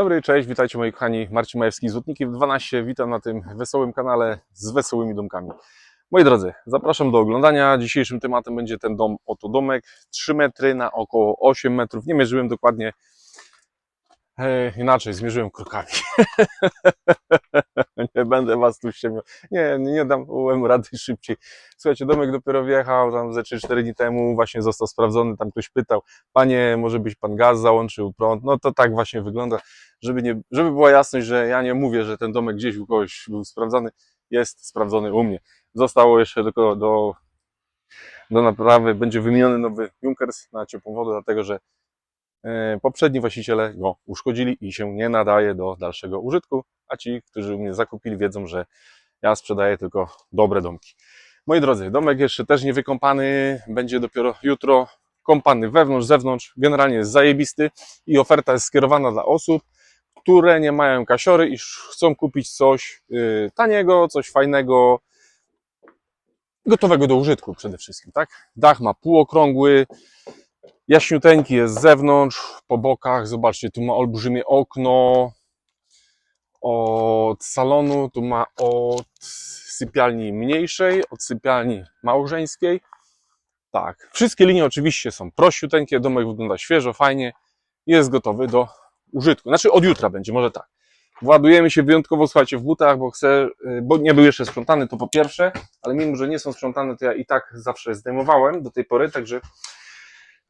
Dobry, cześć, witajcie moi kochani, Marcin Majewski z Łotniki w 12. Witam na tym wesołym kanale z wesołymi domkami. Moi drodzy, zapraszam do oglądania. Dzisiejszym tematem będzie ten dom, oto domek, 3 metry na około 8 metrów. Nie mierzyłem dokładnie, inaczej, zmierzyłem krokami. nie będę was tu ściemiał. Nie, nie dam mu rady szybciej. Słuchajcie, domek dopiero wjechał tam ze 3-4 dni temu, właśnie został sprawdzony, tam ktoś pytał, panie, może byś pan gaz załączył, prąd? No to tak właśnie wygląda żeby, nie, żeby była jasność, że ja nie mówię, że ten domek gdzieś u kogoś był sprawdzany, jest sprawdzony u mnie. Zostało jeszcze tylko do, do naprawy, będzie wymieniony nowy Junkers na ciepłą wodę, dlatego że poprzedni właściciele go uszkodzili i się nie nadaje do dalszego użytku, a ci, którzy mnie zakupili, wiedzą, że ja sprzedaję tylko dobre domki. Moi drodzy, domek jeszcze też nie wykąpany, będzie dopiero jutro kąpany wewnątrz, zewnątrz, generalnie jest zajebisty i oferta jest skierowana dla osób, które nie mają kasiory i chcą kupić coś y, taniego, coś fajnego, gotowego do użytku przede wszystkim, tak? Dach ma półokrągły, jaśniuteńki jest z zewnątrz, po bokach, zobaczcie, tu ma olbrzymie okno od salonu, tu ma od sypialni mniejszej, od sypialni małżeńskiej. Tak, wszystkie linie oczywiście są prościuteńkie, domek wygląda świeżo, fajnie, jest gotowy do użytku. Znaczy od jutra będzie, może tak. Władujemy się wyjątkowo, słuchajcie, w butach, bo chcę, y, bo nie był jeszcze sprzątany, to po pierwsze, ale mimo, że nie są sprzątane, to ja i tak zawsze zdejmowałem do tej pory, także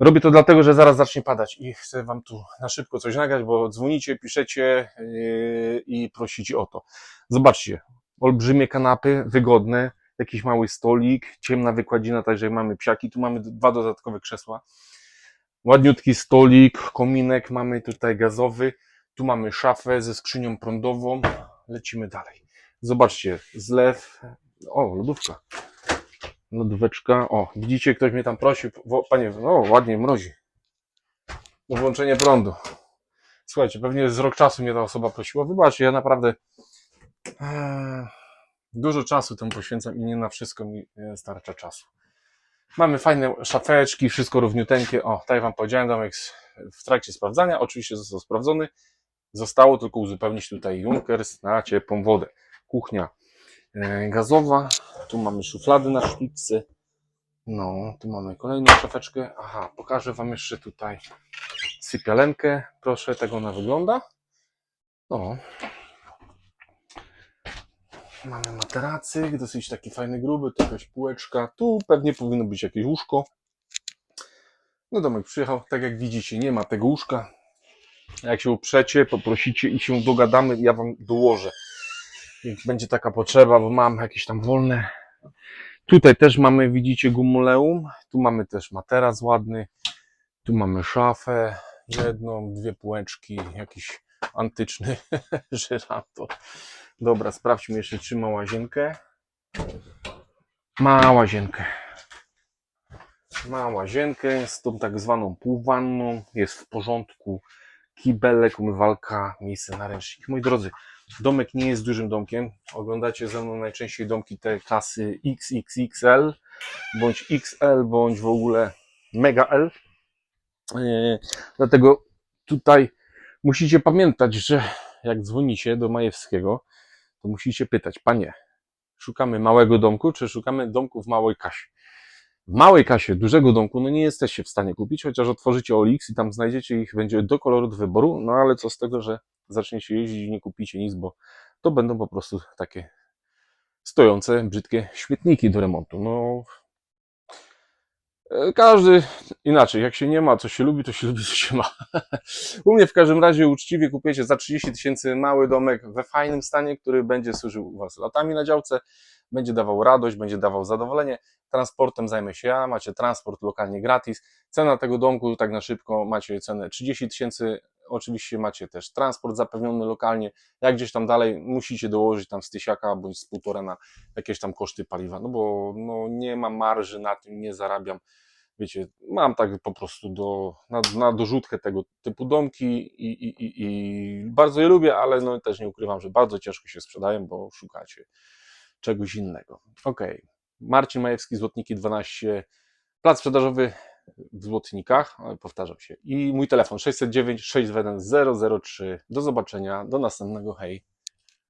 robię to dlatego, że zaraz zacznie padać i chcę Wam tu na szybko coś nagrać, bo dzwonicie, piszecie yy, i prosicie o to. Zobaczcie, olbrzymie kanapy, wygodne, jakiś mały stolik, ciemna wykładzina, także mamy psiaki, tu mamy dwa dodatkowe krzesła. Ładniutki stolik, kominek mamy tutaj gazowy. Tu mamy szafę ze skrzynią prądową. Lecimy dalej. Zobaczcie, zlew. O, lodówka. Lodóweczka. O, widzicie, ktoś mnie tam prosił. Panie, o, ładnie mrozi. O włączenie prądu. Słuchajcie, pewnie z rok czasu mnie ta osoba prosiła. Wybaczcie, ja naprawdę e, dużo czasu temu poświęcam i nie na wszystko mi e, starcza czasu. Mamy fajne szafeczki, wszystko równiuteńkie. O, tak jak Wam powiedziałem, domek w trakcie sprawdzania. Oczywiście został sprawdzony. Zostało tylko uzupełnić tutaj Junkers na ciepłą wodę. Kuchnia e, gazowa. Tu mamy szuflady na sztuczce. No, tu mamy kolejną szafeczkę. Aha, pokażę Wam jeszcze tutaj sypialenkę. Proszę, tak ona wygląda. No. Mamy materacyk, dosyć taki fajny, gruby, tu jakaś półeczka. Tu pewnie powinno być jakieś łóżko. No domek przyjechał, tak jak widzicie, nie ma tego łóżka. Jak się uprzecie, poprosicie i się dogadamy, ja wam dołożę. Będzie taka potrzeba, bo mam jakieś tam wolne. Tutaj też mamy, widzicie, gumuleum. Tu mamy też materac ładny. Tu mamy szafę, jedną, dwie półeczki, jakiś antyczny żyrandol. Dobra, sprawdźmy jeszcze, czy ma łazienkę. Ma łazienkę. Ma łazienkę z tą tak zwaną półwanną. Jest w porządku. Kibelek, umywalka, miejsce na ręcznik. Moi drodzy, domek nie jest dużym domkiem. Oglądacie ze mną najczęściej domki te klasy XXXL, bądź XL, bądź w ogóle Mega L. Yy, Dlatego tutaj musicie pamiętać, że jak dzwonicie do Majewskiego, to musicie pytać, panie, szukamy małego domku, czy szukamy domku w małej kasie? W małej kasie dużego domku, no nie jesteście w stanie kupić, chociaż otworzycie OLX i tam znajdziecie ich, będzie do koloru do wyboru, no ale co z tego, że zaczniecie jeździć i nie kupicie nic, bo to będą po prostu takie stojące, brzydkie śmietniki do remontu. No, e, każdy inaczej, jak się nie ma, co się lubi, to się lubi, co się ma. U mnie w każdym razie uczciwie kupujecie za 30 tysięcy mały domek we fajnym stanie, który będzie służył Was latami na działce, będzie dawał radość, będzie dawał zadowolenie. Transportem zajmę się ja, macie transport lokalnie gratis. Cena tego domku, tak na szybko, macie cenę 30 tysięcy. Oczywiście macie też transport zapewniony lokalnie. Jak gdzieś tam dalej musicie dołożyć tam z tysiaka bądź z półtora na jakieś tam koszty paliwa, no bo no, nie mam marży na tym, nie zarabiam wiecie, mam tak po prostu do, na, na dorzutkę tego typu domki i, i, i, i bardzo je lubię, ale no też nie ukrywam, że bardzo ciężko się sprzedają, bo szukacie czegoś innego. Ok, Marcin Majewski, Złotniki 12, plac sprzedażowy w Złotnikach, powtarzam się. I mój telefon 609 621 003. Do zobaczenia, do następnego, hej.